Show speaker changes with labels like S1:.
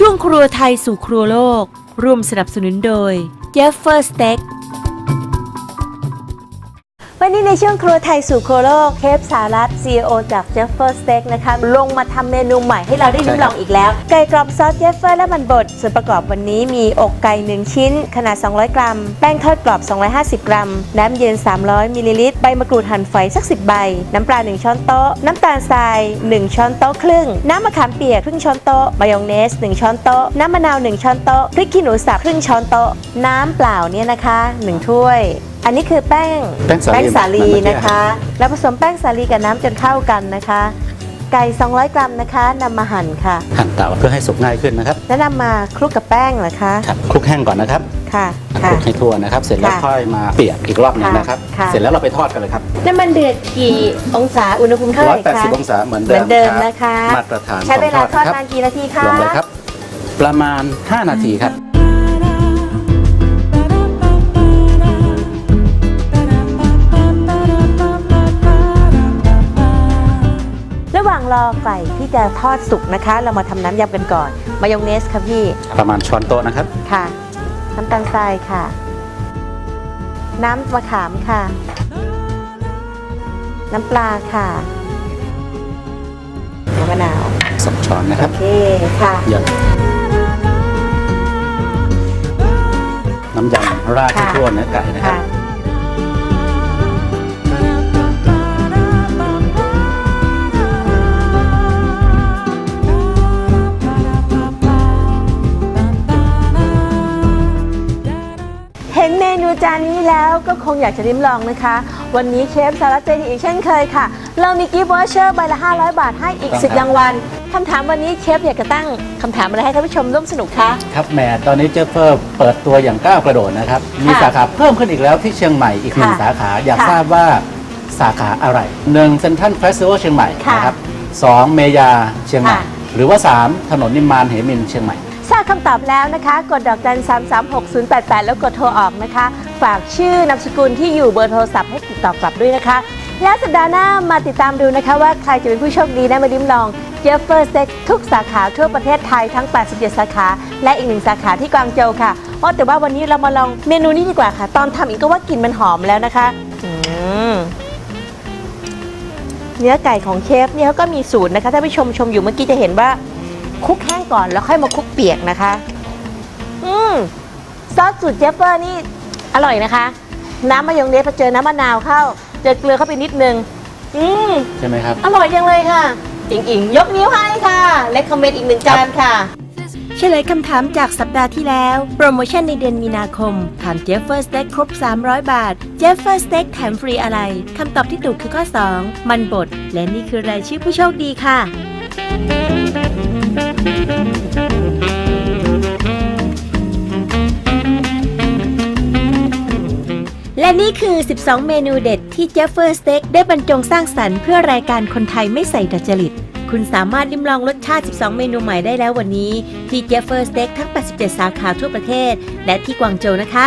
S1: ช่วงครัวไทยสู่ครัวโลก ร่วมสนับสนุนโดย j e f f e r Steak
S2: นี้ในช่วงครัวไทยสู่ครัวโลกเทปสารัต CEO จาก j e f f e r Steak นะคะ ลงมาทำเมนูใหม่ให้เราได้ลิ้มลองอีกแล้ว ไก่กรอบซอสเจฟเฟอร์และมันบด ส่วนประกอบวันนี้มีอกไก่ 1 ชิ้น ขนาด 200 กรัม แป้งทอดกรอบ 250 กรัม น้ำเย็น 300 มิลลิลิตร ใบมะกรูดหั่นฝอยสัก 10 ใบ น้ำปลา 1 ช้อนโต๊ะ น้ำตาลทราย 1 ช้อนโต๊ะครึ่ง น้ำมะขามเปียกครึ่งช้อนโต๊ะ มายองเนส 1 ช้อนโต๊ะ น้ำมะนาว 1 ช้อนโต๊ะ พริกขี้หนูสับครึ่งช้อนโต๊ะ น้ำเปล่าเนี่ยนะคะ 1 ถ้วย อันนี้คือแป้ง
S3: แป้งสาลี
S2: สาลี
S3: เหมือนเมื่อกี้
S2: นะคะ แล้วผสมแป้งสาลีกับน้ำจนเข้ากันนะคะ ไก่ 200 กรัมนะคะนำมาหั่นค่ะ
S3: หั่นเตาเพื่อให้สุกง่ายขึ้นนะครับ
S2: แล้วนำมาคลุกกับแป้งเหรอคะ
S3: ครับคลุกแห้งก่อนนะครับ
S2: ค่ะ
S3: ค
S2: ค่ะ
S3: ลุกให้ทั่วนะครับ เสร็จแล้ว
S2: ค่ะ
S3: ค่อยมาเปียกอีกรอบหนึงนะครับ
S2: ค่ะ
S3: เสร็จแล้วเราไปทอดกันเลยครับ
S2: น้ำมันเดือดกี่องศาอุณหภูมิเท่าไหร่คะ
S3: 180องศาเหมือน
S2: เหมื
S3: เดิ
S2: อ
S3: ม
S2: นเดิม
S3: รับ
S2: นะคะ
S3: มาตรฐาน
S2: ใช้เวลาทอด
S3: ขง
S2: นาน
S3: ครับ
S2: กี่นาทีคะ
S3: ลงเลยครับ ประมาณ 5 นาทีครับา
S2: งรอไก่ที่จะทอดสุกนะคะ เรามาทำน้ำยำกันก่อน มายองเนสค่ะพี่
S3: ประมาณช้อนโต๊ะนะครับ
S2: ค่ะ น้ำตาลทรายค่ะ น้ำมะขามค่ะ น้ำปลาค่ะน้ำมะนาว
S3: สองช้อนนะค
S2: โอ
S3: รับ
S2: เคค่ะ
S3: หยดน้ำยำราดให้
S2: ค่ะ
S3: ทั่วเนื้อไก่นะครับ
S2: ค่ะ จานนี้แล้วก็คงอยากจะริมลองนะคะ วันนี้เชฟสาระเจดีอีกเช่นเคยค่ะ เรามีกิฟต์วอเชอร์ใบละ 500 บาทให้อีก
S3: ครับ
S2: 10รางวัลคำถามวันนี้เชฟอยากจะตั้งคำถามอะไรให้ท่านผู้ชมร่วมสนุกคะ
S3: ครับแหมตอนนี้เจฟเฟอร์เปิดตัวอย่างก้าวกระโดดนะครับ มีสาขาเพิ่มขึ้นอีกแล้วที่เชียงใหม่อีกหนึ่ง
S2: ค่ะ
S3: สาขาอยาก
S2: ค่ะ
S3: ทราบว่าสาขาอะไรหนึ่งเซ็นทรัลเฟสติวัลเชียงใหม่
S2: ค่ะ
S3: นะครับสองเมยาเชียงใหม่
S2: ค่ะ
S3: หรือว่า3ถนนนิมมานเหมินเชียงใหม่
S2: ทราบคำตอบแล้วนะคะ กดดอกจัน 3 3 6 0 8 8 แล้วกดโทรออกนะคะ ฝากชื่อนามสกุลที่อยู่เบอร์โทรศัพท์ให้ติดต่อกลับด้วยนะคะ และสัปดาห์หน้ามาติดตามดูนะคะ ว่าใครจะเป็นผู้โชคดีได้มาลิ้มลองเจฟเฟอร์เต็กทุกสาขาทั่วประเทศไทยทั้ง 87 สาขา และอีกหนึ่งสาขาที่กวางโจวค่ะว่าแต่ว่าวันนี้เรามาลองเมนูนี้ดีกว่าค่ะ ตอนทำอีกก็ว่ากลิ่นมันหอมแล้วนะคะอืมเนื้อไก่ของเชฟเนี่ยเขาก็มีสูตรนะคะ ถ้าผู้ชมชมอยู่เมื่อกี้จะเห็นว่า คลุกแห้งก่อนแล้วค่อยมาคลุกเปียกนะคะ อืมซอสสูตรเจฟเฟอร์นี่อร่อยนะคะ น้ำมายองเนสพอเจอน้ำมะนาวเข้า เจอเกลือเข้าไปนิดนึง อืม
S3: ใช่ไหมครับ
S2: อร่อยจังเลยค่ะอิงอิงยกนิ้วให้ค่ะและคอมเมนต์อีกหนึ่งจานค่ะ
S1: เฉลยคำถามจากสัปดาห์ที่แล้ว โปรโมชั่นในเดือนมีนาคมทานเจฟเฟอร์สเต็กครบ 300 บาท เจฟเฟอร์สเต็กแถมฟรีอะไรคำตอบที่ถูกคือข้อ 2 มันบด และนี่คือรายชื่อผู้โชคดีค่ะ และนี่คือ 12 เมนูเด็ดที่เจฟเฟอร์สเต็กได้บรรจงสร้างสรรค์เพื่อรายการคนไทยไม่ใส่ดัดจริต คุณสามารถลิ้มลองรสชาติ 12 เมนูใหม่ได้แล้ววันนี้ ที่เจฟเฟอร์สเต็กทั้ง 87 สาขาทั่วประเทศ และที่กวางโจวนะคะ